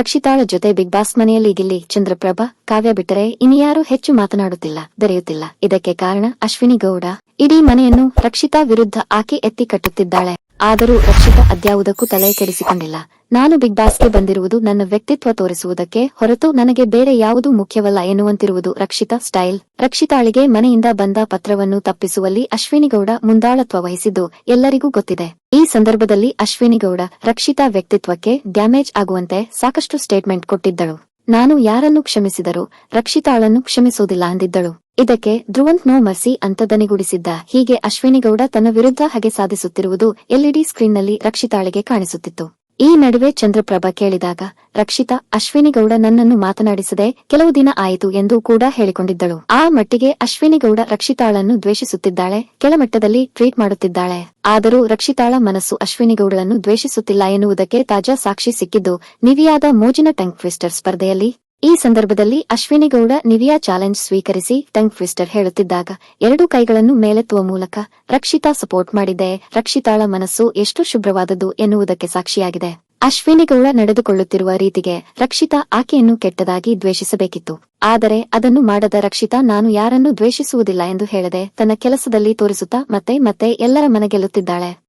ರಕ್ಷಿತಾಳ ಜೊತೆ big boss ಮನೆಯಲ್ಲಿ ಗಿಲ್ಲಿ ಚಂದ್ರಪ್ರಭಾ, ಕಾವ್ಯ ಬಿಟ್ಟರೆ ಇನ್ಯಾರೂ ಹೆಚ್ಚು ಮಾತನಾಡುತ್ತಿಲ್ಲ, ದೊರೆಯುತ್ತಿಲ್ಲ. ಇದಕ್ಕೆ ಕಾರಣ ಅಶ್ವಿನಿ ಗೌಡ. ಇಡೀ ಮನೆಯನ್ನು ರಕ್ಷಿತಾ ವಿರುದ್ಧ ಆಕೆ ಎತ್ತಿ ಕಟ್ಟುತ್ತಿದ್ದಾಳೆ. ಆದರೂ ರಕ್ಷಿತಾ ಅದ್ಯಾವುದಕ್ಕೂ ತಲೆ ಕೆಡಿಸಿಕೊಂಡಿಲ್ಲ. ನಾನು ಬಿಗ್ ಬಾಸ್ಗೆ ಬಂದಿರುವುದು ನನ್ನ ವ್ಯಕ್ತಿತ್ವ ತೋರಿಸುವುದಕ್ಕೆ ಹೊರತು ನನಗೆ ಬೇರೆ ಯಾವುದೂ ಮುಖ್ಯವಲ್ಲ ಎನ್ನುವಂತಿರುವುದು ರಕ್ಷಿತಾ ಸ್ಟೈಲ್. ರಕ್ಷಿತಾಳಿಗೆ ಮನೆಯಿಂದ ಬಂದ ಪತ್ರವನ್ನು ತಪ್ಪಿಸುವಲ್ಲಿ ಅಶ್ವಿನಿಗೌಡ ಮುಂದಾಳತ್ವ ವಹಿಸಿದ್ದು ಎಲ್ಲರಿಗೂ ಗೊತ್ತಿದೆ. ಈ ಸಂದರ್ಭದಲ್ಲಿ ಅಶ್ವಿನಿಗೌಡ ರಕ್ಷಿತಾ ವ್ಯಕ್ತಿತ್ವಕ್ಕೆ ಡ್ಯಾಮೇಜ್ ಆಗುವಂತೆ ಸಾಕಷ್ಟು ಸ್ಟೇಟ್ಮೆಂಟ್ ಕೊಟ್ಟಿದ್ದಳು. ನಾನು ಯಾರನ್ನು ಕ್ಷಮಿಸಿದರೂ ರಕ್ಷಿತಾಳನ್ನು ಕ್ಷಮಿಸುವುದಿಲ್ಲ ಅಂದಿದ್ದಳು. ಇದಕ್ಕೆ ಧ್ರುವಂತ್ ನೋ ಮರ್ಸಿ ಅಂತ ದನಿಗೂಡಿಸಿದ್ದ ಹೀಗೆ ಅಶ್ವಿನಿಗೌಡ ತನ್ನ ವಿರುದ್ಧ ಹಗೆ ಸಾಧಿಸುತ್ತಿರುವುದು ಎಲ್ಇಡಿ ಸ್ಕ್ರೀನ್ನಲ್ಲಿ ರಕ್ಷಿತಾಳಿಗೆ ಕಾಣಿಸುತ್ತಿತ್ತು. ಈ ನಡುವೆ ಚಂದ್ರಪ್ರಭಾ ಕೇಳಿದಾಗ, ರಕ್ಷಿತಾ, ಅಶ್ವಿನಿಗೌಡ ನನ್ನನ್ನು ಮಾತನಾಡಿಸದೆ ಕೆಲವು ದಿನ ಆಯಿತು ಎಂದು ಕೂಡ ಹೇಳಿಕೊಂಡಿದ್ದಳು. ಆ ಮಟ್ಟಿಗೆ ಅಶ್ವಿನಿಗೌಡ ರಕ್ಷಿತಾಳನ್ನು ದ್ವೇಷಿಸುತ್ತಿದ್ದಾಳೆ ಕೆಳಮಟ್ಟದಲ್ಲಿ ಟ್ವೀಟ್ ಮಾಡುತ್ತಿದ್ದಾಳೆ. ಆದರೂ ರಕ್ಷಿತಾಳ ಮನಸ್ಸು ಅಶ್ವಿನಿಗೌಡಳನ್ನು ದ್ವೇಷಿಸುತ್ತಿಲ್ಲ ಎನ್ನುವುದಕ್ಕೆ ತಾಜಾ ಸಾಕ್ಷಿ ಸಿಕ್ಕಿದ್ದು ನಿವಿಯಾದ ಮೋಜಿನ ಟ್ಯಾಂಕ್ ಟ್ವಿಸ್ಟರ್ ಸ್ಪರ್ಧೆಯಲ್ಲಿ. ಈ ಸಂದರ್ಭದಲ್ಲಿ ಅಶ್ವಿನಿಗೌಡ ನಿವಿಯಾ ಚಾಲೆಂಜ್ ಸ್ವೀಕರಿಸಿ ಟಂಗ್ ಫಿಸ್ಟರ್ ಹೇಳುತ್ತಿದ್ದಾಗ ಎರಡು ಕೈಗಳನ್ನು ಮೇಲೆತ್ತುವ ಮೂಲಕ ರಕ್ಷಿತಾ ಸಪೋರ್ಟ್ ಮಾಡಿದೆ. ರಕ್ಷಿತಾಳ ಮನಸ್ಸು ಎಷ್ಟು ಶುಭ್ರವಾದದ್ದು ಎನ್ನುವುದಕ್ಕೆ ಸಾಕ್ಷಿಯಾಗಿದೆ. ಅಶ್ವಿನಿಗೌಡ ನಡೆದುಕೊಳ್ಳುತ್ತಿರುವ ರೀತಿಗೆ ರಕ್ಷಿತಾ ಆಕೆಯನ್ನು ಕೆಟ್ಟದಾಗಿ ದ್ವೇಷಿಸಬೇಕಿತ್ತು. ಆದರೆ ಅದನ್ನು ಮಾಡದ ರಕ್ಷಿತಾ, ನಾನು ಯಾರನ್ನೂ ದ್ವೇಷಿಸುವುದಿಲ್ಲ ಎಂದು ಹೇಳದೆ ತನ್ನ ಕೆಲಸದಲ್ಲಿ ತೋರಿಸುತ್ತಾ ಮತ್ತೆ ಮತ್ತೆ ಎಲ್ಲರ ಮನಗೆಲ್ಲುತ್ತಿದ್ದಾಳೆ.